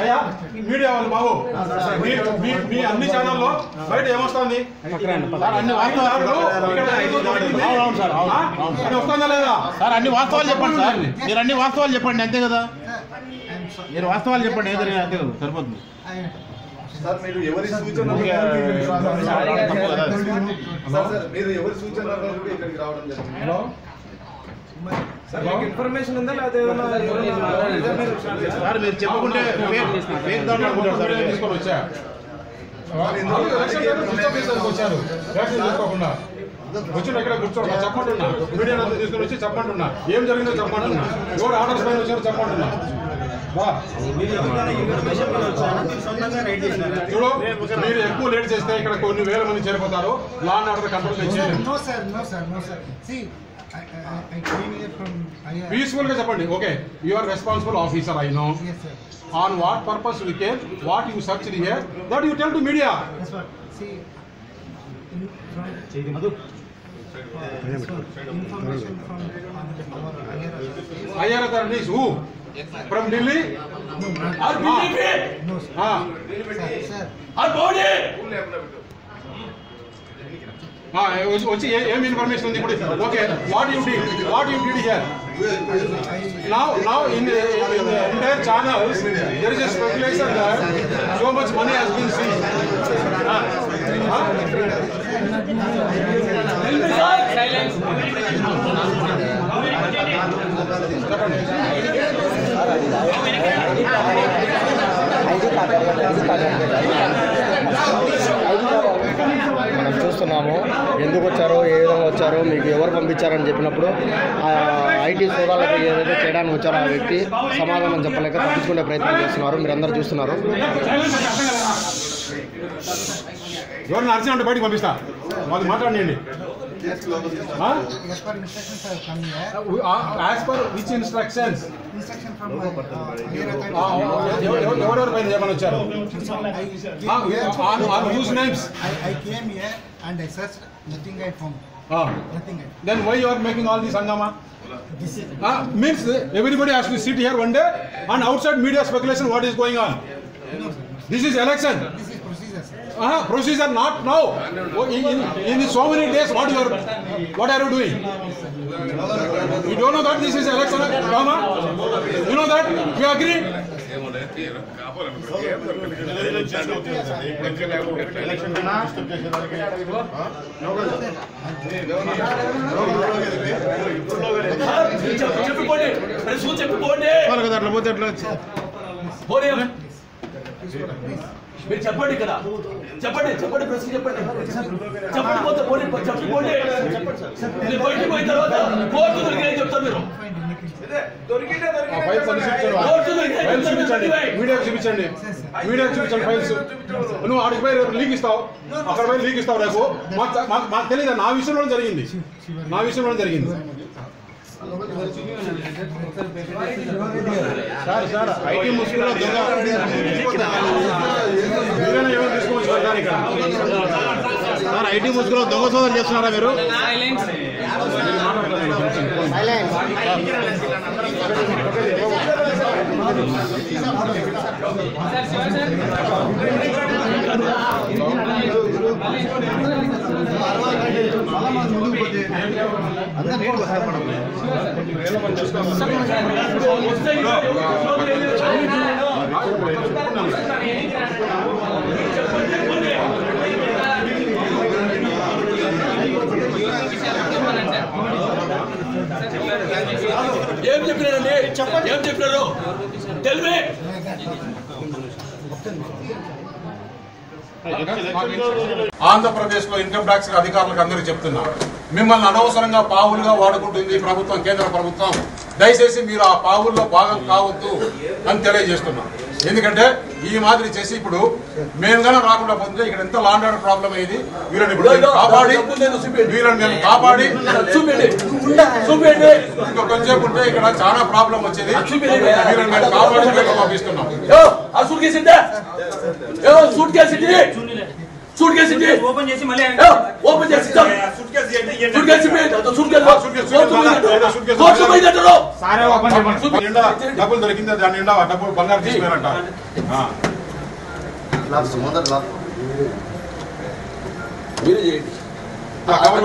అయ్యా మీడియా వాళ్ళు బాబు మీ మీ- మీ అన్ని ఛానల్లో బయట ఏమొస్తుంది? అన్ని వాస్తవాలు వస్తుందా లేదా? సార్ అన్ని వాస్తవాలు చెప్పండి సార్. మీరు అన్ని వాస్తవాలు చెప్పండి అంతే కదా? మీరు వాస్తవాలు చెప్పండి ఏదో అంతే కదా సరిపోతుంది. సార్ మీరు ఎవరి సార్ మీరు ఎవరి సూచనలు కూడా ఇక్కడికి రావడం జరిగింది హలో? ఇన్ఫర్మేషన్ ఉందా సార్ మీరు చెప్పుకుంటే. తీసుకొని వచ్చా. వచ్చారు. తీసుకోకుండా వచ్చిన ఇక్కడ కూర్చోండి చెప్పమంటున్నా. మీడియా తీసుకొని వచ్చి చెప్పమంటున్నా. ఏం జరిగిందో చెప్పమంటున్నా. ఎవరు ఆర్డర్స్ పైన వచ్చారో చెప్పమంటున్నా. బా. చూడు మీరు ఎక్కువ లేట్ చేస్తే ఇక్కడ కొన్ని వేల మంది చేరిపోతారు. లా అండ్ ఆర్డర్ కంట్రోల్ చేయాలి Peaceful jeopardy. Okay, you are responsible officer. I know. Yes, sir. On what purpose we came? What you searched here? That you tell to media. Yes, sir. See, in, from, information from our higher authorities. Who? From Delhi? No, not. Or BJP? No, sir. Ah. Sir. Or body? వచ్చి- వచ్చి ఏ- ఏం information ఉంది ఇప్పుడు okay what you did what you did here now now in the, in the entire channels there is a speculation that so much money has been seized ah huh? మనం చూస్తున్నాము ఎందుకు వచ్చారో ఏ విధంగా వచ్చారో మీకు ఎవరు పంపించారని చెప్పినప్పుడు ఆ ఐటీ సోదాలకు ఏదైతే చేయడానికి వచ్చారో ఆ వ్యక్తి సమాధానం చెప్పలేక తప్పించుకునే ప్రయత్నం చేస్తున్నారు. మీరందరూ చూస్తున్నారు. ఎవరిని అర్చన అంటే బయటికి పంపిస్తా వాళ్ళు మాట్లాడండి As per instructions, I have come here. As per which instructions Instruction from my uh, higher authorities. ఎవరెవరి పైన ఏమని వచ్చారు So I Ah, came here. on- on whose names? I, I came here and I searched. Nothing I found. Nothing I. Then why you are making all this హంగామా This is. Means everybody has to sit here one day and outside media speculation what is going on No, sir. This is election This is procedure, sir. Procedure not now in so many days what your what are you doing you don't know that this is election drama you know that you agree చెప్పుకోండి press చెప్పుకోండి అట్లా పోతే అట్లా. మీరు చెప్పండి ఇక్కడ చెప్పండి చెప్పండి ప్రెస్ చెప్పండి. చెప్పండి పోతే పోనీ చెప్పుకోండి నేను బయటికి పోయిన తర్వాత కోర్టు దొరికినాయి మీరు? చూపించండి దొరికినాయి ఫైల్స్ చెప్తారు చూపించండి. మీరు. చూపించండి. చూపించండి ఫైల్స్. నువ్వు ఆడికి పోయి రేపు లీక్ ఇస్తావు. అక్కడ పోయి లీక్ ఇస్తావు రేపు. మాకు తెలియదు? నా విషయంలో జరిగింది. నా విషయంలో జరిగింది. సార్ సార్ ఐటీ ముసుగులో దొంగ ఇక్కడ. సార్ ఐటీ ముసుగులో దొంగ సోదలు చేస్తున్నారా మీరు? ఏం చెప్పినారండి ఏం చెప్పినారు తెలివే ఆంధ్రప్రదేశ్లో ఇన్కమ్ ట్యాక్స్ అధికారులకు అందరూ చెప్తున్నా. మిమ్మల్ని అనవసరంగా పావులుగా వాడుకుంటుంది ప్రభుత్వం కేంద్ర ప్రభుత్వం. దయచేసి మీరు ఆ పావుల్లో భాగం కావద్దు అని తెలియజేస్తున్నాం. ఎందుకంటే ఈ మాదిరి చేసి ఇప్పుడు మేము గానే రాకుండా పోతే ఇక్కడ ఎంత లాండ్ ఆర్డర్ ప్రాబ్లం అయ్యింది? వీళ్ళని ఇప్పుడు మేము కాపాడి వీళ్ళని మేము కాపాడి ఇంకా కొంచెంసేపు ఉంటే ఇక్కడ చాలా ప్రాబ్లం వచ్చేది. వీళ్ళని మేము కాపాడి పంపిస్తున్నాం. యో, ఆ సూట్ కేసు. ఓపెన్ చేసి మళ్ళీ ఓపెన్ చేసి ఇచ్చాం. సూట్ కేసు ఇప్పి. అదో suit case. Suit case. Court పోయిందంటారు. Suit case. Court పోయిందంటారు. సారే ఓపెన్ చెప్పండి నిండా డబ్బులు దొరికింది దాని నిండా డబ్బులు బంగారు తీసుకున్నారంట ఆ. మీరే చేయండి ఆ కవర్